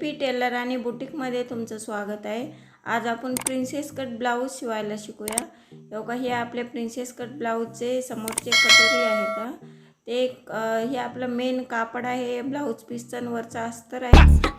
P teller आणि बुटीकमध्ये तुमचं स्वागत आहे. आज आपण प्रिन्सेस कट ब्लाऊज शिवायला शिकूया. एवढा हे आपले प्रिन्सेस कट ब्लाऊजचे समोरचे कटोरी आहेत का ते एक, हे आपलं मेन कापड आहे. ब्लाऊज पीसचं वरचा अस्तर आहे.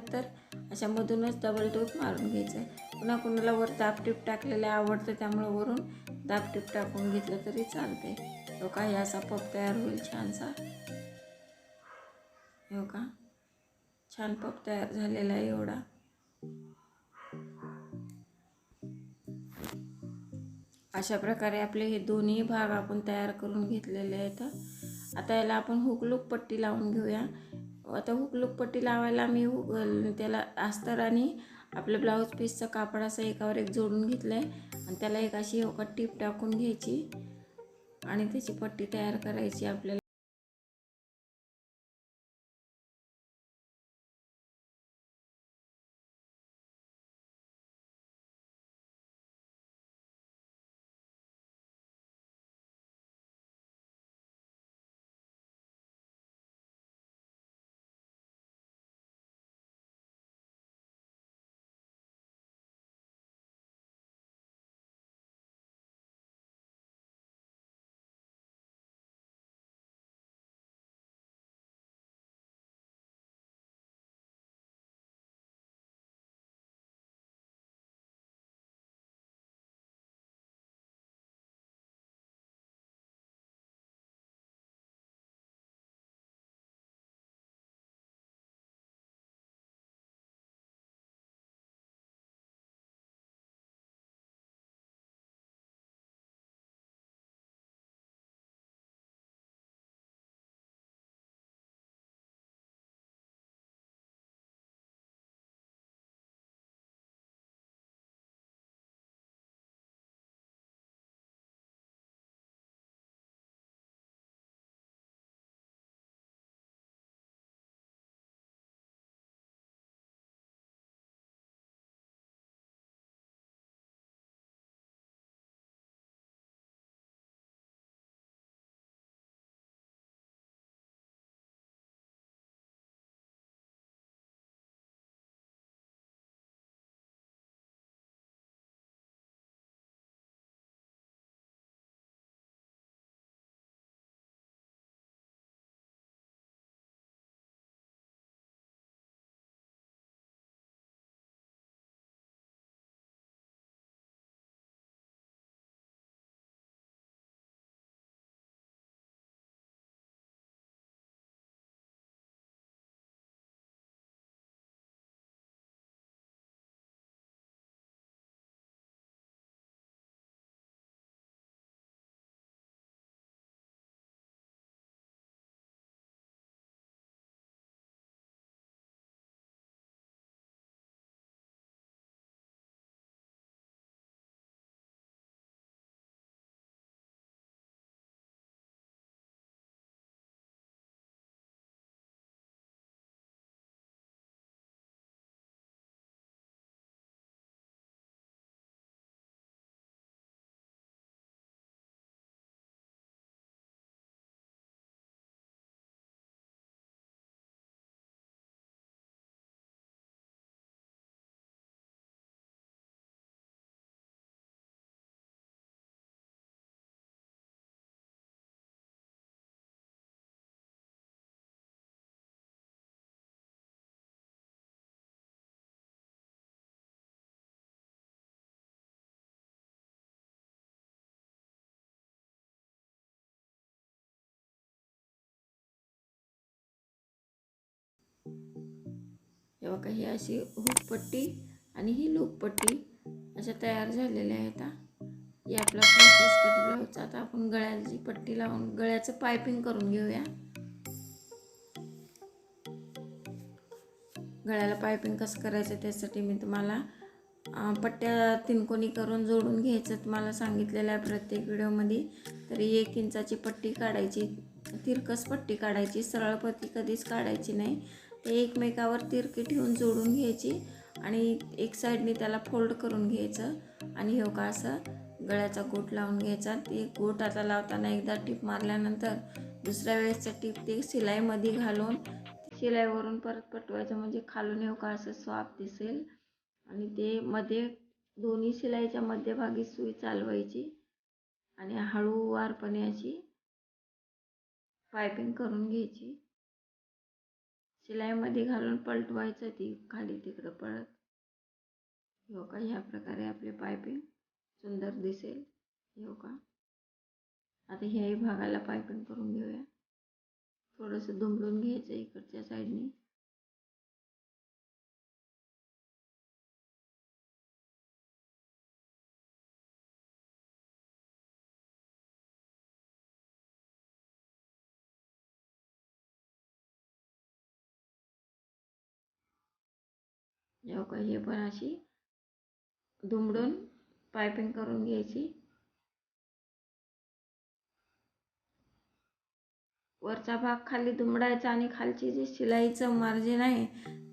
आवडत तर अशामधूनच डबल टोप मारून घ्यायचं आहे पुन्हा कुणाला वर दापटीप टाकलेलं आवडतं त्यामुळे वरून दापटीप टाकून घेतलं तरी चालते तो हो काही असा पप तयार होईल छानसा. हो का? छान पप तयार झालेला आहे एवढा. अशा प्रकारे आपले हे दोन्ही भाग आपण तयार करून घेतलेले आहेत. आता याला आपण हुकलूक पट्टी लावून घेऊया. आता हुकलूक पट्टी लावायला मी हुक त्याला अस्तर आणि आपलं ब्लाऊज पीसचं कापड असं एकावर एक जोडून घेतलं आहे आणि त्याला एक अशी टीप टाकून घ्यायची. आणि त्याची पट्टी तयार करायची आपल्याला. हे बघा ही अशी हुकपट्टी आणि ही लूकपट्टी अशा तयार झालेल्या आहेत हे. आपला प्रिन्सेस कट ब्लाऊजचा आता आपण गळ्याची पट्टी लावून गळ्याचं पायपिंग करून घेऊया. गळ्याला पायपिंग कसं करायचं त्यासाठी मी तुम्हाला पट्ट्या तिनकोनी करून जोडून घ्यायचं तुम्हाला सांगितलेलं आहे प्रत्येक व्हिडिओमध्ये. तरी एक इंचाची पट्टी काढायची तिरकस पट्टी काढायची सरळ पट्टी कधीच काढायची नाही. ते एकमेकावर तिरकी ठेवून जोडून घ्यायची आणि एक साईडने त्याला फोल्ड करून घ्यायचं. आणि हे का असं गळ्याचा गोट लावून घ्यायचा. ते गोट आता लावताना एकदा टीप मारल्यानंतर दुसऱ्या वेळेसचा टीप ते शिलाईमध्ये घालून शिलाईवरून परत पटवायचं. म्हणजे खालून येऊ का असं स्वाप दिसेल. आणि ते मध्ये दोन्ही शिलाईच्या मध्यभागी सुई चालवायची. आणि हळूवारपणे अशी पायपिंग करून घ्यायची. शिलाईमध्ये घालून पलटवायचं ती खाली तिकडं पळत. हो का? ह्या प्रकारे आपले पायपिंग सुंदर दिसेल. हो का? आता ह्याही भागाला पायपिंग करून घेऊया. थोडंसं दुमडून घ्यायचं इकडच्या साईडने हो हे पण अशी दुमडून पायपिंग करून घ्यायची. वरचा भाग खाली दुमडायचा आणि खालची जी शिलाईचं मार्जिन आहे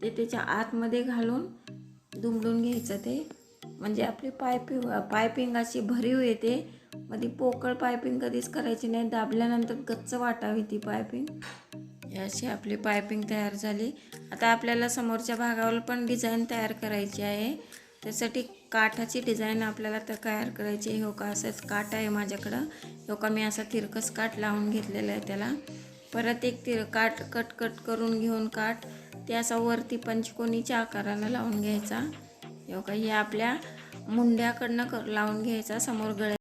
ते त्याच्या आतमध्ये घालून दुमडून घ्यायचं ते. म्हणजे आपली पायपिंग पायपिंग अशी भरीव येते. मध्ये पोकळ पायपिंग कधीच करायची नाही. दाबल्यानंतर गच्च वाटावी ती पायपिंग. अशी आपली पायपिंग तयार झाली. आता आपल्याला समोरच्या भागावर पण डिझाईन तयार करायची आहे. त्यासाठी काठाची डिझाईन आपल्याला तर तयार करायची आहे. हो का? असंच काठ आहे माझ्याकडं. हो का? मी असा तिरकस काठ लावून घेतलेला आहे त्याला. परत एक तिर काठ कट कट करून घेऊन काठ. ते असा वरती पंचकोनीच्या आकाराला लावून घ्यायचा. हो का? हे आपल्या मुंड्याकडनं कर लावून घ्यायचा. समोर गळ्या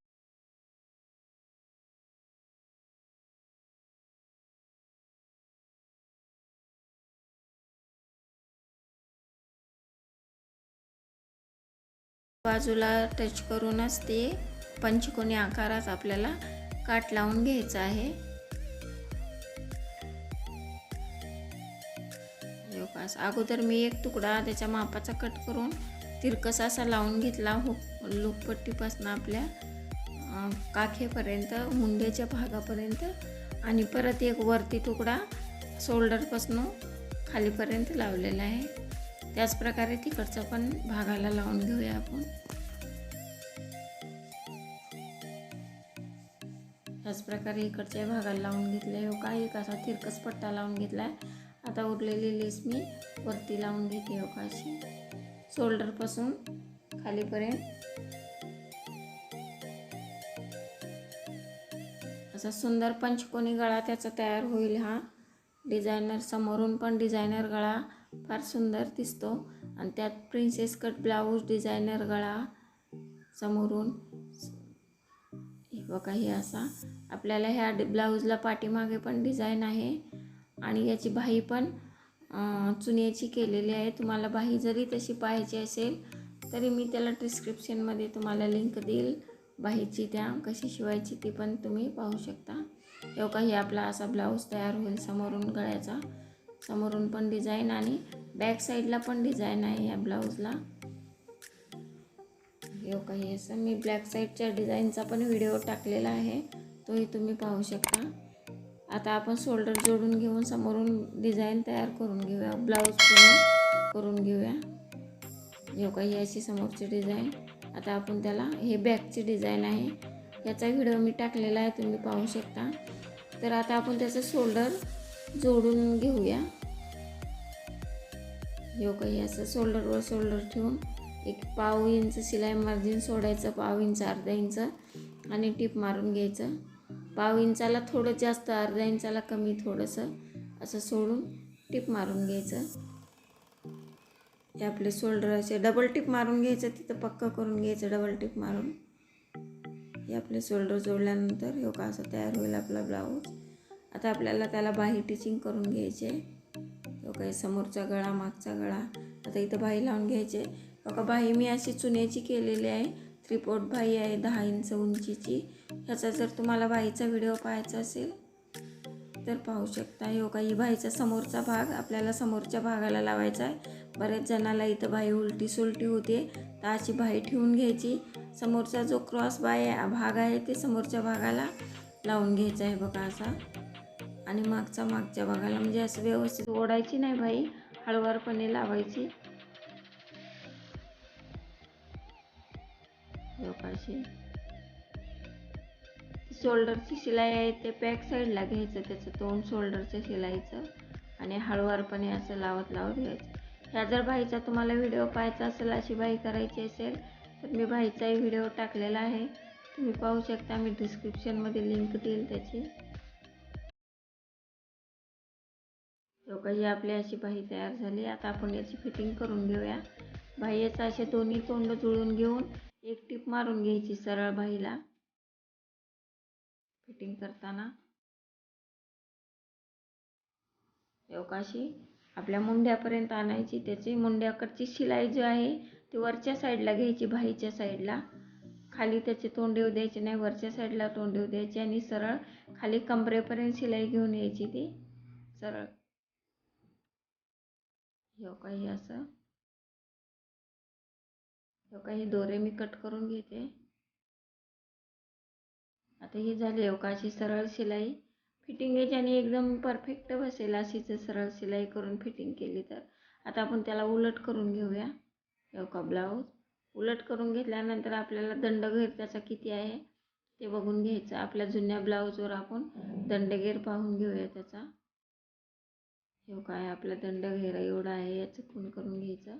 बाजूला टच करूनच ते पंचकोनी आकारात आपल्याला काट लावून घ्यायचं आहे. अगोदर मी एक तुकडा त्याच्या मापाचा कट करून तिरकस असा लावून घेतला हो लोकपट्टीपासून आपल्या काखेपर्यंत मुंड्याच्या भागापर्यंत आणि परत एक वरती तुकडा शोल्डरपासून खालीपर्यंत लावलेला आहे. त्याचप्रकारे तिकडचं तिकडचा पण भागाला लावून घेऊया आपण. त्याच प्रकारे इकडच्या भागाला लावून घेतले हो का एक असा तिरकस पट्टा लावून घेतला आहे आता उरलेली लेस मी वरती लावून घेते हो का अशी शोल्डरपासून खालीपर्यंत. असा सुंदर पंचकोनी गळा त्याचा तयार होईल हा. डिझायनर समोरून पण डिझायनर गळा फार सुंदर दिसतो. आणि त्यात प्रिन्सेस कट ब्लाऊज डिझायनर गळा समोरून. हे बघा हे असा. आपल्याला ह्या डि- ब्लाऊजला पाठीमागे पण डिझाईन आहे. आणि याची बाही पण चुन्याची केलेली आहे. तुम्हाला बाही जरी तशी पाहायची असेल तरी मी त्याला डिस्क्रिप्शनमध्ये तुम्हाला लिंक देईल. बाहीची त्या कशी शिवायची ती पण तुम्ही पाहू शकता. एवढा काही आपला असा ब्लाऊज तयार होईल समोरून गळ्याचा. समोरून पण डिझाईन आणि बॅक साईडला पण डिझाईन आहे या ब्लाऊजला. हे काही असं मी ब्लॅक साईडच्या डिझाईनचा पण व्हिडिओ टाकलेला आहे. तोही तुम्ही पाहू शकता. आता आपण शोल्डर जोडून घेऊन समोरून डिझाईन तयार करून घेऊया ब्लाऊज पूर्ण करून घेऊया. हे काही अशी समोरची डिझाईन. आता आपण त्याला हे बॅकची डिझाईन आहे. याचा व्हिडिओ मी टाकलेला आहे तुम्ही पाहू शकता. तर आता आपण त्याचं शोल्डर जोडून घेऊया. हे काही असं शोल्डरवर शोल्डर ठेवून एक पाव इंच शिलाई मार्जिन सोडायचं पाव इंच अर्धा इंच आणि टीप मारून घ्यायचं. पाव इंचाला थोडं जास्त अर्धा इंचाला कमी थोडंसं असं सोडून टिप मारून घ्यायचं. हे आपले शोल्डर असे डबल टिप मारून घ्यायचं तिथं पक्कं करून घ्यायचं डबल टिप मारून. हे आपले शोल्डर जोडल्यानंतर हो का असं तयार होईल आपला ब्लाऊज. आता आपल्याला त्याला बाही टिचिंग करून घ्यायचे तो काही समोरचा गळा मागचा गळा. आता इथं बाही लावून घ्यायचे. बघा बाही मी अशी चुन्याची केलेली आहे. त्रिपोट बाही आहे दहा इंच उंचीची. ह्याचा जर तुम्हाला बाईचा व्हिडिओ पाहायचा असेल तर पाहू शकता. हो का? ही बाईचा समोरचा भाग आपल्याला समोरच्या भागाला लावायचा आहे. बऱ्याच जणाला इथं बाई उलटी सुलटी होते. तर अशी बाई ठेवून घ्यायची. समोरचा जो क्रॉस बाय भाग आहे ते समोरच्या भागाला लावून घ्यायचा आहे बघा असा. आणि मागचा मागच्या भागाला म्हणजे असं व्यवस्थित ओढायची नाही बाई हळुवारपणे लावायची. लोकांशी शोल्डरची शिलाई आहे ते पॅक साईडला घ्यायचं त्याचं तोंड शोल्डरचं शिलाईचं आणि हळुवारपणे असं लावत लावत घ्यायचं. ह्या जर बाईचा तुम्हाला व्हिडिओ पाहायचा असेल अशी बाई करायची असेल तर मी बाईचाही व्हिडिओ टाकलेला आहे. तुम्ही पाहू शकता मी डिस्क्रिप्शनमध्ये लिंक देईल त्याची. ही आपली अशी बाही तयार झाली आता आपण याची फिटिंग करून घेऊया. बाह्याचं असे दोन्ही तोंड जुळून घेऊन एक टीप मारून घ्यायची सरळ बाईला फिटिंग करताना. अवकाशी आपल्या मुंड्यापर्यंत आणायची. त्याची मुंड्याकडची शिलाई जी आहे ती वरच्या साईडला घ्यायची बाईच्या साईडला. खाली त्याचे तोंड येऊ द्यायचे नाही वरच्या साईडला तोंड येऊ द्यायचे आणि सरळ खाली कमरेपर्यंत शिलाई घेऊन यायची ती. सरळ. ह्यो काही असं. ह्यो काही दोरे मी कट करून घेते. आता ही झाली अवकाशी सरळ शिलाई. फिटिंग याच्याने एकदम परफेक्ट बसेल अशीच सरळ शिलाई करून फिटिंग केली तर. आता आपण त्याला उलट करून घेऊया. का ब्लाऊज उलट करून घेतल्यानंतर आपल्याला दंडघेर त्याचा किती आहे? ते बघून घ्यायचं. आपल्या जुन्या ब्लाऊजवर आपण दंडघेर पाहून घेऊया त्याचा. हे काय आपला दंड घेरा एवढा आहे याचं खून करून घ्यायचं?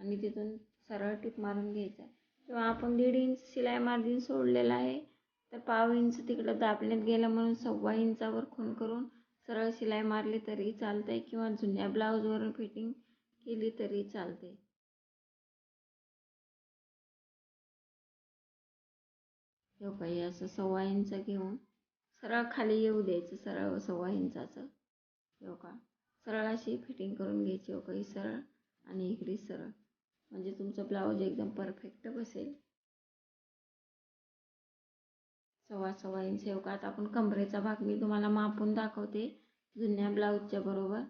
आणि तिथून सरळ टीप मारून घ्यायचा. किंवा आपण दीड इंच शिलाई मार्जिन सोडलेला आहे तर पाव इंच तिकडं दाबण्यात गेलं म्हणून सव्वा इंचावर खून करून सरळ शिलाई मारली तरी चालते किंवा जुन्या ब्लाऊजवरून फिटिंग केली तरी चालते हे काही असं सव्वा इंच घेऊन सरळ खाली येऊ द्यायचं सरळ सव्वा इंचाचं हो का? सरळ अशी फिटिंग करून घ्यायची हो काही सरळ आणि इकडे सरळ. म्हणजे तुमचं ब्लाऊज एकदम परफेक्ट बसेल. सव्वा सव्वा इंच येऊ हो का? आता आपण कमरेचा भाग मी तुम्हाला मापून दाखवते जुन्या ब्लाऊजच्या बरोबर.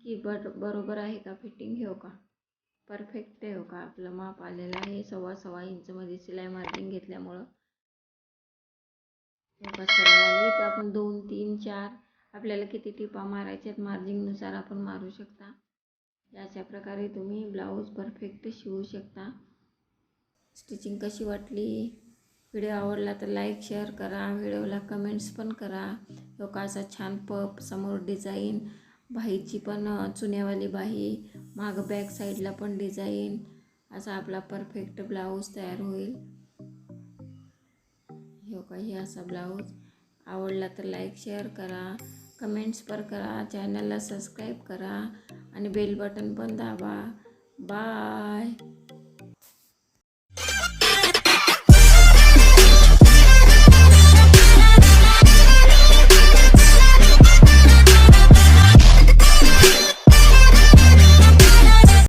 की बर बरोबर आहे का फिटिंग घेऊ हो का? परफेक्ट आहे हो का? आपलं माप आलेलं आहे. सव्वा सव्वा इंचमध्ये शिलाई मार्जिन घेतल्यामुळं का आपण दोन तीन चार आपल्याला किती टिपा आहेत मार्जिंगनुसार आपण मारू शकता. अशा प्रकारे तुम्ही ब्लाऊज परफेक्ट शिवू शकता. स्टिचिंग कशी वाटली? व्हिडिओ आवडला तर लाईक शेअर करा. व्हिडिओला कमेंट्स पण करा. लोकांचा छान पप समोर डिझाईन बाहीची पण चुन्यावाली बाही मागं बॅक साईडला पण डिझाईन असा आपला परफेक्ट ब्लाऊज तयार होईल. हो काही असा ब्लाऊज आवडला तर लाईक शेअर करा. कमेंट्स पर करा. चॅनलला सबस्क्राईब करा. आणि बेल बटन पण दाबा. बाय